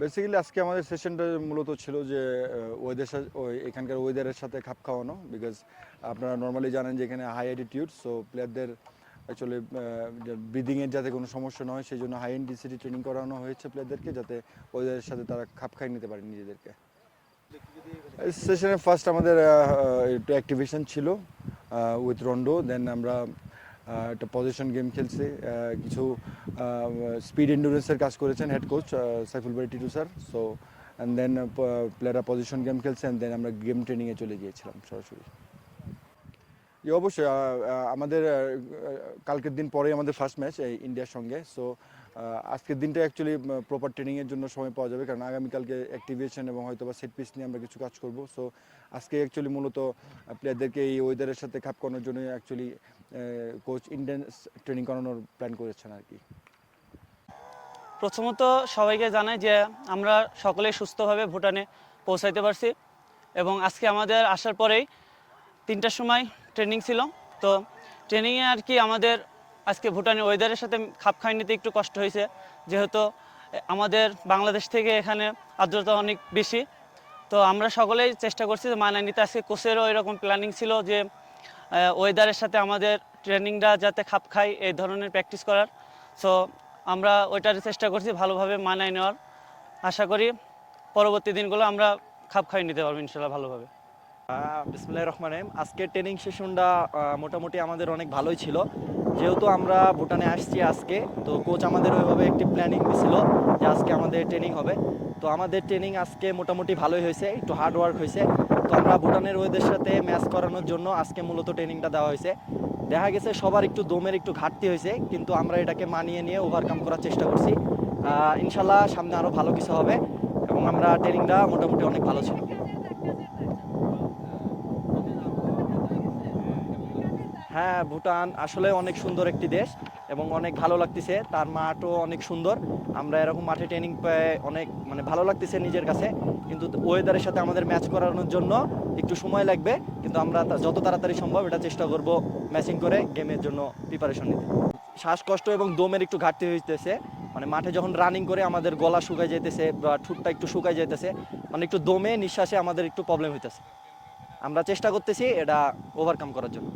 Basically আজকে আমাদের সেশনটা মূলত ছিল যে ওয়েদের সাথে এখানকার ওয়েদারের সাথে খাপ খাওয়ানো বিকজ আপনারা নর্মালি জানেন যে এখানে হাই অ্যাটিটিউড সো প্লেয়ারদের অ্যাকচুয়ালি ব্রিদিংয়ের যাতে কোনো সমস্যা না হয় সেই জন্য হাই ইন্টেন্সিটি ট্রেনিং করানো হয়েছে প্লেয়ারদেরকে যাতে ওয়েদারের সাথে তারা খাপ খাইয়ে নিতে পারে নিজেদেরকে। সেশনের ফার্স্ট আমাদের একটু অ্যাক্টিভেশন ছিল উইথ রন্ডো দেন আমরা একটা পজিশন গেম খেলছে। কিছু স্পিড এন্ডুরেন্সের কাজ করেছেন হেড কোচ সাইফুল বাড়ি Titu sir so and then প্লেয়াররা পজিশন গেম খেলছে অ্যান্ড দেন আমরা গেম ট্রেনিংয়ে চলে গিয়েছিলাম সরাসরি। জি, অবশ্যই আমাদের কালকের দিন পরেই আমাদের ফার্স্ট ম্যাচ এই ইন্ডিয়ার সঙ্গে সো আজকের দিনটা অ্যাকচুয়ালি প্রপার ট্রেনিংয়ের জন্য সময় পাওয়া যাবে, কারণ আগামীকালকে অ্যাক্টিভেশন এবং হয়তো বা সেট পিস নিয়ে আমরা কিছু কাজ করব সো আজকে অ্যাকচুয়ালি মূলত প্লেয়ারদেরকে এই ওয়েদারের সাথে খাপ করানোর জন্য অ্যাকচুয়ালি কোচ ইন্ডিয়ান ট্রেনিং করানোর প্ল্যান করেছেন আর কি। প্রথমত সবাইকে জানাই যে আমরা সকলেই সুস্থভাবে ভুটানে পৌঁছাইতে পারছি, এবং আজকে আমাদের আসার পরেই তিনটার সময় ট্রেনিং ছিল। তো ট্রেনিংয়ে আর কি আমাদের আজকে ভুটানের ওয়েদারের সাথে খাপ খাই নিতে একটু কষ্ট হয়েছে। যেহেতু আমাদের বাংলাদেশ থেকে এখানে আর্দ্রতা অনেক বেশি। তো আমরা সকলেই চেষ্টা করছি যে মানায় নিতে। আজকে কোচেরও এরকম প্ল্যানিং ছিল যে ওয়েদারের সাথে আমাদের ট্রেনিংটা যাতে খাপ খায় এই ধরনের প্র্যাকটিস করার। সো আমরা ওইটার চেষ্টা করছি ভালোভাবে মানায় নেওয়ার। আশা করি পরবর্তী দিনগুলো আমরা খাপ খাইয়ে নিতে পারব ইনশাল্লাহ ভালোভাবে। বিসমুল্লাহ রহমান রহিম। আজকে ট্রেনিং সেশনটা মোটামুটি আমাদের অনেক ভালোই ছিল। যেহেতু আমরা ভুটানে আসছি আজকে, তো কোচ আমাদের ওইভাবে একটি প্ল্যানিং দিছিল যে আজকে আমাদের ট্রেনিং হবে। তো আমাদের ট্রেনিং আজকে মোটামুটি ভালোই হয়েছে, একটু হার্ড ওয়ার্ক হয়েছে। তো আমরা ভুটানের ওয়েদের সাথে ম্যাচ করানোর জন্য আজকে মূলত ট্রেনিংটা দেওয়া হয়েছে। দেখা গেছে সবার একটু দমের একটু ঘাটতি হয়েছে, কিন্তু আমরা এটাকে মানিয়ে নিয়ে ওভারকাম করার চেষ্টা করছি। ইনশাল্লাহ সামনে আরও ভালো কিছু হবে এবং আমরা ট্রেনিংটা মোটামুটি অনেক ভালো ছিল। হ্যাঁ ভুটান আসলে অনেক সুন্দর একটি দেশ এবং অনেক ভালো লাগতেছে। তার মাঠও অনেক সুন্দর। আমরা এরকম মাঠে ট্রেনিং পেয়ে অনেক মানে ভালো লাগতেছে নিজের কাছে। কিন্তু ওয়েদারের সাথে আমাদের ম্যাচ করানোর জন্য একটু সময় লাগবে। কিন্তু আমরা যত তাড়াতাড়ি সম্ভব এটা চেষ্টা করব ম্যাচিং করে গেমের জন্য প্রিপারেশন নিতে। শ্বাসকষ্ট এবং দমের একটু ঘাটতি হইতেছে। মানে মাঠে যখন রানিং করে আমাদের গলা শুকায় যেতেছে বা ঠোঁটটা একটু শুকায় যেতেছে মানে একটু দমে, নিঃশ্বাসে আমাদের একটু প্রবলেম হইতেছে। আমরা চেষ্টা করতেছি এটা ওভারকাম করার জন্য।